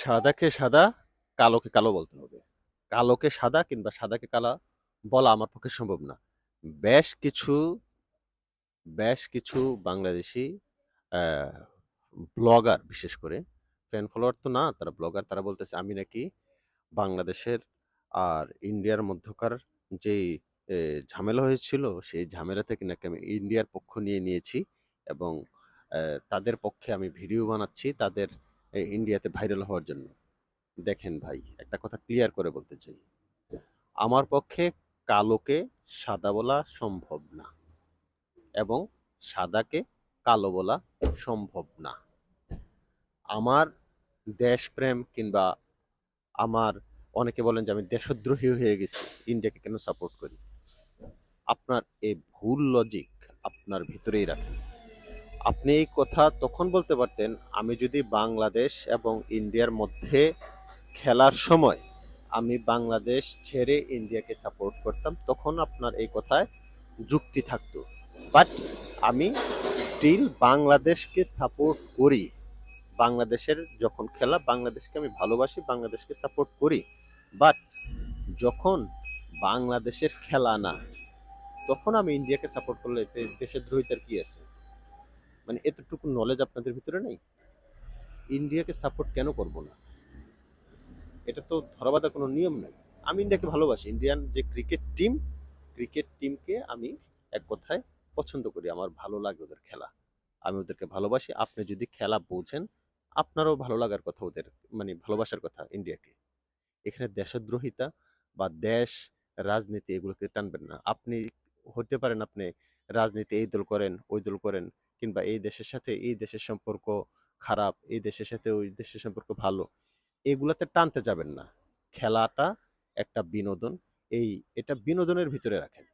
সাদাকে সাদা, কালোকে কালো বলতে হবে। কালোকে সাদা কিংবা সাদাকে কালা বলা আমার পক্ষে সম্ভব না। বেশ কিছু বেশ কিছু বাংলাদেশি ব্লগার বিশেষ করে ফ্যান ফলোয়ার তো না, তারা ব্লগার তারা বলতেছে আমি নাকি বাংলাদেশের আর ইন্ডিয়ার মধ্যকার যেই ঝামেলা হয়েছিল, সেই ঝামেলা থেকে নাকি আমি ইন্ডিয়ার পক্ষ নিয়ে নিয়েছি এবং তাদের পক্ষে আমি ভিডিও বানাচ্ছি তাদের ইন্ডিয়াতে ভাইরাল হওয়ার জন্য। দেখেন ভাই, একটা কথা ক্লিয়ার করে বলতে চাই। আমার পক্ষে কালোকে সাদা বলা সম্ভব না এবং সাদাকে কালো বলা সম্ভব না। আমার দেশপ্রেম কিংবা আমার অনেকে বলেন যে আমি দেশদ্রোহী হয়ে গেছি, ইন্ডিয়াকে কেন সাপোর্ট করি? আপনার এই ভুল লজিক আপনার ভিতরেই রাখেন। আপনি এই কথা তখন বলতে পারতেন, আমি যদি বাংলাদেশ এবং ইন্ডিয়ার মধ্যে খেলার সময় আমি বাংলাদেশ ছেড়ে ইন্ডিয়াকে সাপোর্ট করতাম, তখন আপনার এই কথায় যুক্তি থাকতো। বাট আমি স্টিল বাংলাদেশকে সাপোর্ট করি। বাংলাদেশের যখন খেলা, বাংলাদেশকে আমি ভালোবাসি, বাংলাদেশকে সাপোর্ট করি। বাট যখন বাংলাদেশের খেলা না, তখন আমি ইন্ডিয়াকে সাপোর্ট করলে দেশের দেশদ্রোহিতার কি আছে? মানে এতটুকু নলেজ আপনাদের ভিতরে নেই? ইন্ডিয়াকে সাপোর্ট কেন করব না? এটা তো ধরাবাঁধা কোনো নিয়ম নাই। আমি ইন্ডিয়াকে ভালোবাসি। ইন্ডিয়ান যে ক্রিকেট টিম, ক্রিকেট টিমকে আমি এক কথায় পছন্দ করি। আমার ভালো লাগে ওদের খেলা। আমি ওদেরকে ভালোবাসি। আপনি যদি খেলা বোঝেন, আপনারও ভালো লাগার কথা ওদের মানে ভালোবাসার কথা ইন্ডিয়াকে। এখানে দেশদ্রোহিতা বা দেশ, রাজনীতি এগুলোকে টানবেন না। আপনি হতে পারেন আপনি রাজনীতি এই দল করেন, ওই দল করেন কিংবা এই দেশের সাথে এই দেশের সম্পর্ক খারাপ, এই দেশের সাথে ওই দেশের সম্পর্ক ভালো। এগুলাতে টানতে যাবেন না। খেলাটা একটা বিনোদন। এই এটা বিনোদনের ভিতরে রাখেন।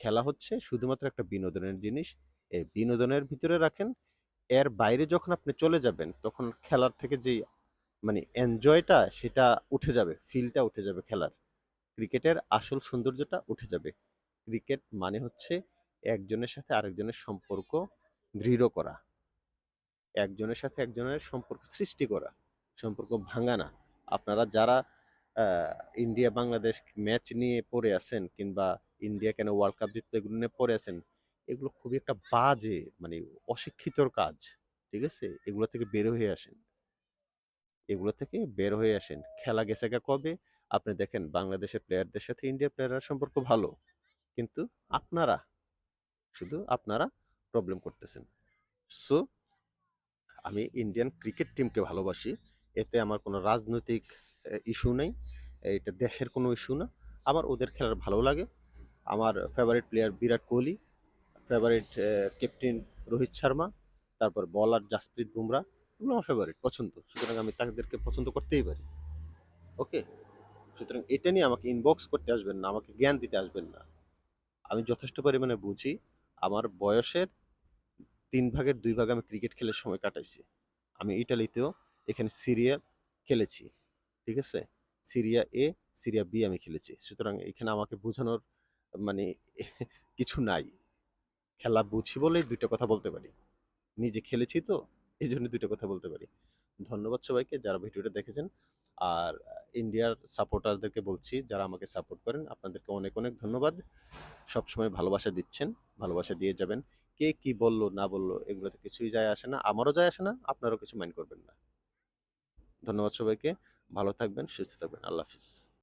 খেলা হচ্ছে শুধুমাত্র একটা বিনোদনের জিনিস। এই বিনোদনের ভিতরে রাখেন। এর বাইরে যখন আপনি চলে যাবেন, তখন খেলার থেকে যেই মানে এনজয়টা সেটা উঠে যাবে। ফিলটা উঠে যাবে খেলার। ক্রিকেটের আসল সৌন্দর্যটা উঠে যাবে। ক্রিকেট মানে হচ্ছে একজনের সাথে আরেকজনের সম্পর্ক দৃঢ় করা। একজনের সাথে একজনের সম্পর্ক সৃষ্টি করা। সম্পর্ক ভাঙা না। আপনারা যারা ইন্ডিয়া বাংলাদেশ ম্যাচ নিয়ে পড়ে আছেন কিংবা ইন্ডিয়া কেন ওয়ার্ল্ড কাপ জিতলো এগুলো নিয়ে পড়ে আছেন, এগুলো খুবই একটা বাজে মানে অশিক্ষিতর কাজ। ঠিক আছে? এগুলো থেকে বের হয়ে আসেন। এগুলো থেকে বের হয়ে আসেন। খেলা গেছে কবে? আপনি দেখেন বাংলাদেশের প্লেয়ারদের সাথে ইন্ডিয়া প্লেয়ারের সম্পর্ক ভালো। কিন্তু আপনারা, শুধু আপনারা প্রবলেম করতেছেন। সো আমি ইন্ডিয়ান ক্রিকেট টিমকে ভালোবাসি। এতে আমার কোনো রাজনৈতিক ইস্যু নেই। এটা দেশের কোনো ইস্যু না। আমার ওদের খেলার ভালো লাগে। আমার favourite player Virat Kohli, favourite captain Rohit Sharma, তারপর বলার জাসপ্রীত বুমরাহ এগুলো আমার ফেভারিট পছন্দ। সুতরাং আমি তাদেরকে পছন্দ করতেই পারি। ওকে? সুতরাং এটা নিয়ে আমাকে ইনবক্স করতে আসবেন না, আমাকে জ্ঞান দিতে আসবেন না। আমি যথেষ্ট পরিমাণে বুঝি। আমার বয়সের ৩ ভাগের দুই ভাগ আমি ক্রিকেট খেলে সময় কাটাইছি। আমি ইটালিতেও এখানে সিরিয়া খেলেছি। ঠিক আছে? সিরিয়া এ, সিরিয়া বি আমি খেলেছি। সুতরাং এখানে আমাকে বোঝানোর মানে কিছু নাই। খেলা বুঝি বলেই দুইটা কথা বলতে পারি। নিজে খেলেছি তো, এই জন্য দুইটা কথা বলতে পারি। ধন্যবাদ সবাইকে যারা ভিডিওটা দেখেছেন। আর ইন্ডিয়ার সাপোর্টারদেরকে বলছি যারা আমাকে সাপোর্ট করেন, আপনাদেরকে অনেক, অনেক ধন্যবাদ। সবসময় ভালোবাসা দিচ্ছেন, ভালোবাসা দিয়ে যাবেন। কে কি বলল না বলল এগুলোতে কিছুই যায় আসে না। আমারও যায় আসে না, আপনারও কিছু মাইন্ড করবেন না। ধন্যবাদ সবাইকে। ভালো থাকবেন, সুস্থ থাকবেন। আল্লাহ হাফিজ।